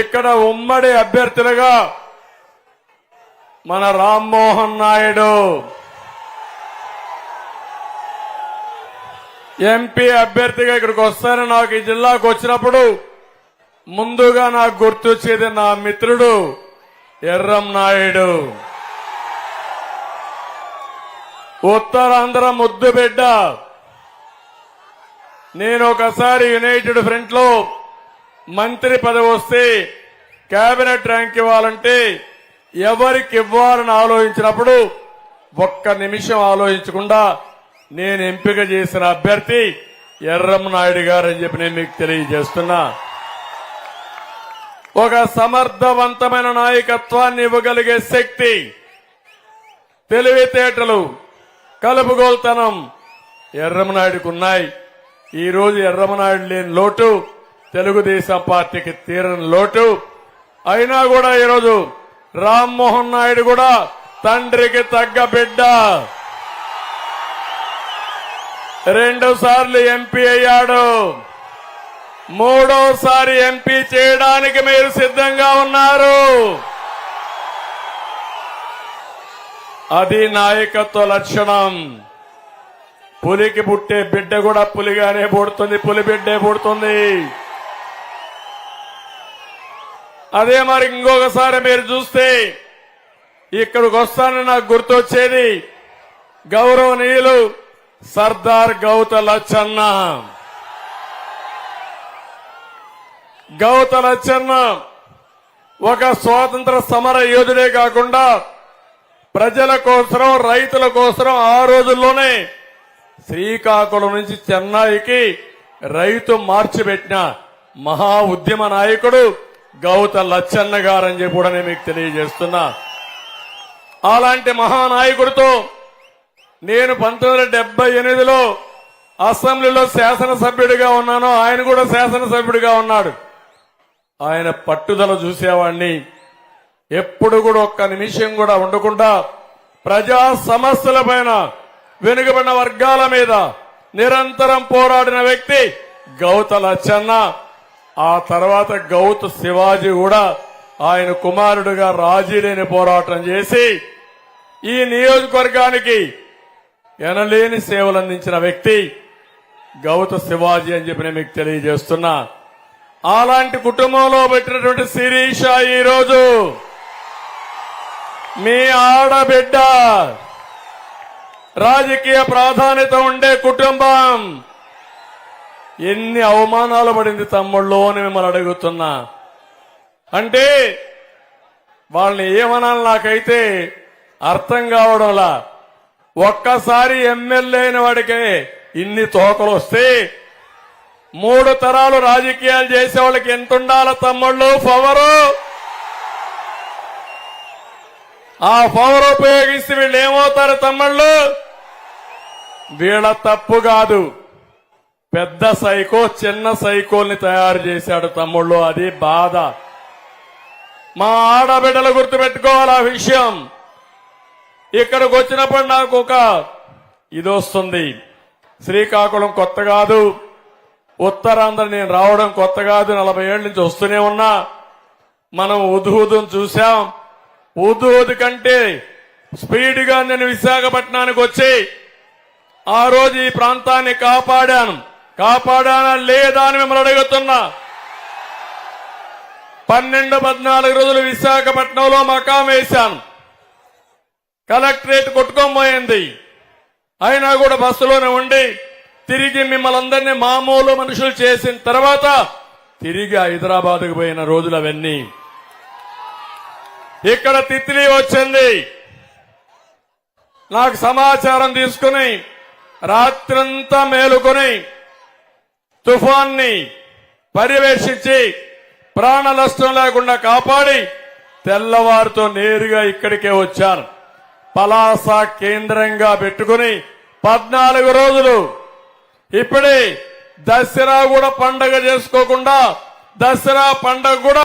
ఇక్కడ ఉమ్మడి అభ్యర్థులుగా మన రామ్మోహన్ నాయుడు ఎంపీ అభ్యర్థిగా ఇక్కడికి వస్తారని నాకు ఈ జిల్లాకు వచ్చినప్పుడు ముందుగా నాకు గుర్తొచ్చేది నా మిత్రుడు ఎర్రం నాయుడు. ఉత్తరాంధ్ర ముద్దు బిడ్డ. నేను ఒకసారి యునైటెడ్ ఫ్రంట్లో మంత్రి పదవి వస్తే కేబినెట్ ర్యాంక్ ఇవ్వాలంటే ఎవరికి ఇవ్వాలని ఆలోచించినప్పుడు ఒక్క నిమిషం ఆలోచించకుండా నేను ఎంపిక చేసిన అభ్యర్థి ఎర్రం నాయుడు గారు అని చెప్పి నేను మీకు తెలియజేస్తున్నా. ఒక సమర్థవంతమైన నాయకత్వాన్ని ఇవ్వగలిగే శక్తి తెలివితేటలు కలుపుగోల్తనం ఎర్రమనాయుడుకున్నాయి ఉన్నాయి. ఎర్రమనాయుడు లేని లోటు తెలుగుదేశం పార్టీకి తీరని లోటు. అయినా కూడా ఈరోజు రామ్మోహన్ నాయుడు కూడా తండ్రికి తగ్గ బిడ్డ. రెండు సార్లు ఎంపీ అయ్యాడు. మూడోసారి ఎంపీ చేయడానికి మీరు సిద్ధంగా ఉన్నారు. అది నాయకత్వ లక్షణం. పులికి పుట్టే బిడ్డ కూడా పులిగానే పుడుతుంది పులి బిడ్డే పుడుతుంది. అదే మరి ఇంకొకసారి మీరు చూస్తే ఇక్కడికి వస్తానని నాకు గుర్తొచ్చేది గౌరవనీయులు సర్దార్ గౌత లచ్చన్న గౌత లచ్చన్న ఒక స్వాతంత్ర సమర యోధుడే కాకుండా ప్రజల కోసం రైతుల కోసం ఆ రోజుల్లోనే శ్రీకాకుళం నుంచి చెన్నైకి రైతు మార్చి పెట్టిన మహా ఉద్యమ నాయకుడు గౌత లచ్చన్న గారని చెప్పి కూడా నేను మీకు తెలియజేస్తున్నా. అలాంటి మహానాయకుడితో నేను పంతొమ్మిది వందల డెబ్బై ఎనిమిదిలో అసెంబ్లీలో శాసనసభ్యుడిగా ఉన్నాను. ఆయన కూడా శాసనసభ్యుడిగా ఉన్నాడు. ఆయన పట్టుదల చూసేవాడిని ఎప్పుడు కూడా ఒక్క నిమిషం కూడా ఉండకుండా ప్రజా సమస్యల పైన వెనుకబడిన వర్గాల మీద నిరంతరం పోరాడిన వ్యక్తి గౌత లచ్చన్న. ఆ తర్వాత గౌత శివాజీ కూడా ఆయన కుమారుడుగా రాజీ లేని పోరాటం చేసి ఈ నియోజకవర్గానికి ఎనలేని సేవలు అందించిన వ్యక్తి గౌత శివాజీ అని చెప్పి నేను మీకు తెలియజేస్తున్నా. అలాంటి కుటుంబంలో పెట్టినటువంటి శిరీష ఈరోజు మీ ఆడబిడ్డ రాజకీయ ప్రాధాన్యత ఉండే కుటుంబం. ఎన్ని అవమానాలు పడింది తమ్ముళ్ళు అని మిమ్మల్ని అడుగుతున్నా. అంటే వాళ్ళని ఏమనాలి నాకైతే అర్థం కావడంలా. ఒక్కసారి ఎమ్మెల్యే అయిన వాడికే ఇన్ని తోకలు వస్తే మూడు తరాలు రాజకీయాలు చేసే వాళ్ళకి ఎంత ఉండాల తమ్ముళ్ళు? పవరు! ఆ పవర్ ఉపయోగిస్తే వీళ్ళు ఏమవుతారు తమ్ముళ్ళు? వీళ్ళ తప్పు కాదు. పెద్ద సైకో చిన్న సైకోల్ని తయారు చేశాడు తమ్ముళ్ళు అది బాధ. మా ఆడబిడ్డలు గుర్తుపెట్టుకోవాలి ఆ విషయం. ఇక్కడికి వచ్చినప్పుడు నాకు ఒక ఇది వస్తుంది. శ్రీకాకుళం కొత్త కాదు. ఉత్తరాంధ్ర నేను రావడం కొత్త కాదు. నలభై ఏళ్ళ నుంచి వస్తూనే ఉన్నా. మనం ఉదుహుదును చూశాం. ఉదుహుదు కంటే స్పీడ్గా నేను విశాఖపట్నానికి వచ్చి ఆ రోజు ఈ ప్రాంతాన్ని కాపాడాను. కాపాడానా లేదా అని మిమ్మల్ని అడుగుతున్నా. పన్నెండు పద్నాలుగు రోజులు విశాఖపట్నంలో మకాం వేశాను. కలెక్టరేట్ కొట్టుకోబోయింది. అయినా కూడా బస్సులోనే ఉండి తిరిగి మిమ్మల్ని అందరినీ మామూలు మనుషులు చేసిన తర్వాత తిరిగి హైదరాబాద్కు పోయిన రోజులు అవన్నీ. ఇక్కడ తిత్లీ వచ్చింది. నాకు సమాచారం తీసుకుని రాత్రంతా మేలుకొని తుఫాన్ని పర్యవేక్షించి ప్రాణ నష్టం లేకుండా కాపాడి తెల్లవారితో నేరుగా ఇక్కడికే వచ్చాను పలాస కేంద్రంగా పెట్టుకుని పద్నాలుగు రోజులు ఇప్పుడే దసరా కూడా పండగ చేసుకోకుండా దసరా పండగ కూడా